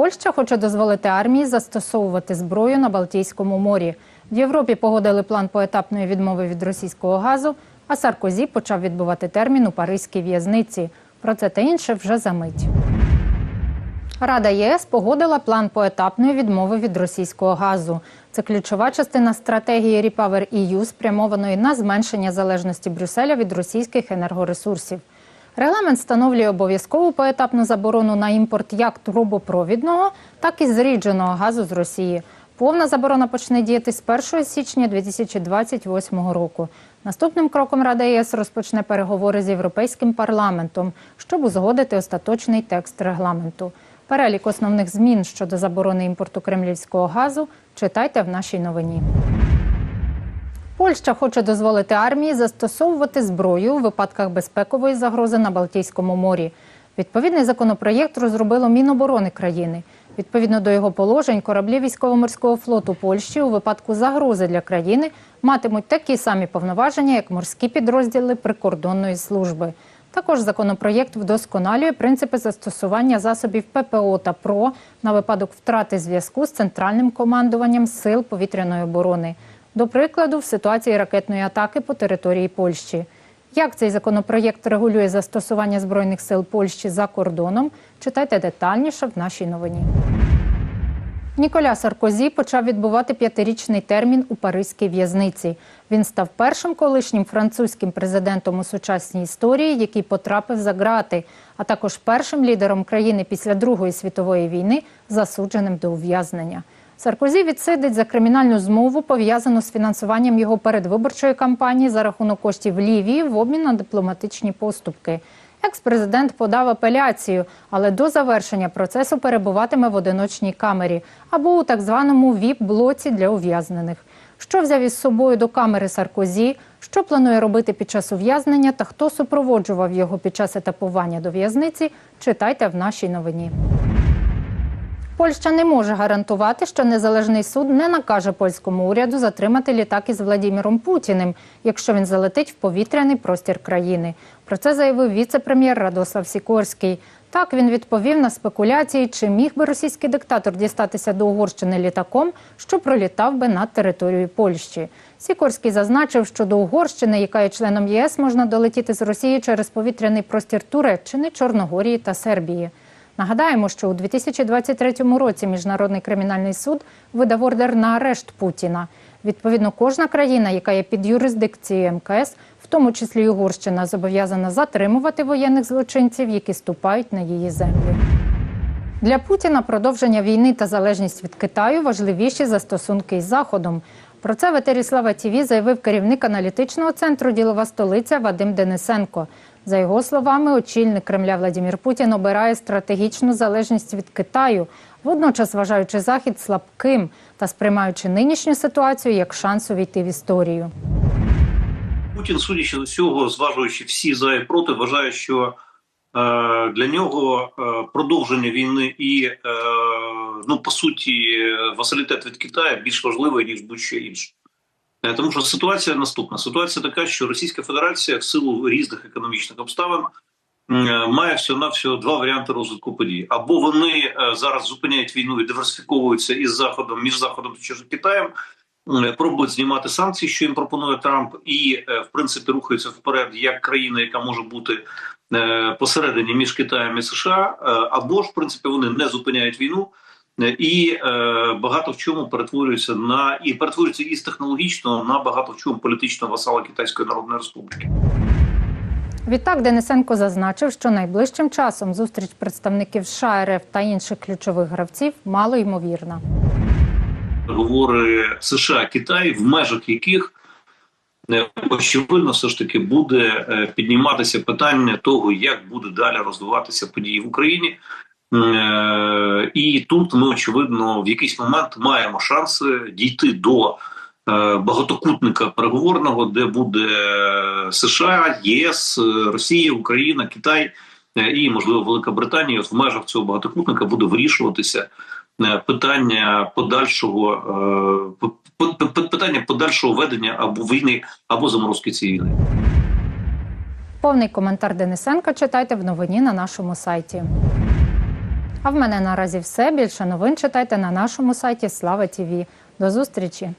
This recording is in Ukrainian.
Польща хоче дозволити армії застосовувати зброю на Балтійському морі. В Європі погодили план поетапної відмови від російського газу, а Саркозі почав відбувати термін у паризькій в'язниці. Про це та інше вже за мить. Рада ЄС погодила план поетапної відмови від російського газу. Це ключова частина стратегії Repower EU, спрямованої на зменшення залежності Брюсселя від російських енергоресурсів. Регламент встановлює обов'язкову поетапну заборону на імпорт як трубопровідного, так і зрідженого газу з Росії. Повна заборона почне діяти з 1 січня 2028 року. Наступним кроком Рада ЄС розпочне переговори з Європейським парламентом, щоб узгодити остаточний текст регламенту. Перелік основних змін щодо заборони імпорту кремлівського газу читайте в нашій новині. Польща хоче дозволити армії застосовувати зброю у випадках безпекової загрози на Балтійському морі. Відповідний законопроєкт розробило Міноборони країни. Відповідно до його положень, кораблі військово-морського флоту Польщі у випадку загрози для країни матимуть такі самі повноваження, як морські підрозділи прикордонної служби. Також законопроєкт вдосконалює принципи застосування засобів ППО та ПРО на випадок втрати зв'язку з центральним командуванням сил повітряної оборони. До прикладу, в ситуації ракетної атаки по території Польщі. Як цей законопроєкт регулює застосування збройних сил Польщі за кордоном? Читайте детальніше в нашій новині. Ніколя Саркозі почав відбувати п'ятирічний термін у паризькій в'язниці. Він став першим колишнім французьким президентом у сучасній історії, який потрапив за ґрати, а також першим лідером країни після Другої світової війни, засудженим до ув'язнення. Саркозі відсидить за кримінальну змову, пов'язану з фінансуванням його передвиборчої кампанії за рахунок коштів Лівії в обмін на дипломатичні поступки. Екс-президент подав апеляцію, але до завершення процесу перебуватиме в одиночній камері або у так званому ВІП-блоці для ув'язнених. Що взяв із собою до камери Саркозі, що планує робити під час ув'язнення та хто супроводжував його під час етапування до в'язниці, читайте в нашій новині. Польща не може гарантувати, що незалежний суд не накаже польському уряду затримати літак із Владіміром Путіним, якщо він залетить в повітряний простір країни. Про це заявив віце-прем'єр Радослав Сікорський. Так він відповів на спекуляції, чи міг би російський диктатор дістатися до Угорщини літаком, що пролітав би над територією Польщі. Сікорський зазначив, що до Угорщини, яка є членом ЄС, можна долетіти з Росії через повітряний простір Туреччини, Чорногорії та Сербії. Нагадаємо, що у 2023 році Міжнародний кримінальний суд видав ордер на арешт Путіна. Відповідно, кожна країна, яка є під юрисдикцією МКС, в тому числі Угорщина, зобов'язана затримувати воєнних злочинців, які ступають на її землю. Для Путіна продовження війни та залежність від Китаю важливіші за стосунки із Заходом. Про це в етері Слава ТІВІ заявив керівник аналітичного центру Ділова столиця Вадим Денисенко. За його словами, очільник Кремля Владимир Путін обирає стратегічну залежність від Китаю, водночас вважаючи захід слабким та сприймаючи нинішню ситуацію як шанс увійти в історію. Путін, судячи з усього, зважуючи всі за і проти, вважає, що е, для нього е, продовження війни і е, ну по суті василітет від Китаю більш важливий ніж будь-що інше. Е, Тому що ситуація наступна. Ситуація така, що Російська Федерація в силу різних економічних обставин е, має всього навсього два варіанти розвитку подій: або вони е, зараз зупиняють війну і диверсифіковуються із заходом між заходом та Китаєм, пробують знімати санкції, що їм пропонує Трамп, і в принципі рухаються вперед як країна, яка може бути посередині між Китаєм і США, або ж в принципі вони не зупиняють війну. І е, багато в чому перетворюються на і перетворюються із технологічного на багато в чому політичного васала Китайської Народної Республіки. Відтак Денисенко зазначив, що найближчим часом зустріч представників США, РФ та інших ключових гравців мало ймовірна. Говори США Китай, в межах яких е, очевидно все ж таки буде е, підніматися питання того, як буде далі розвиватися події в Україні. Е, І тут ми очевидно в якийсь момент маємо шанси дійти до е, багатокутника переговорного, де буде США, ЄС, е, Росія, Україна, Китай е, і можливо Велика Британія. В межах цього багатокутника буде вирішуватися е, питання подальшого е, питання подальшого ведення або війни, або заморозки цієї війни. Повний коментар Денисенка читайте в новині на нашому сайті. А в мене наразі все. Більше новин читайте на нашому сайті Слава ТІВІ. До зустрічі!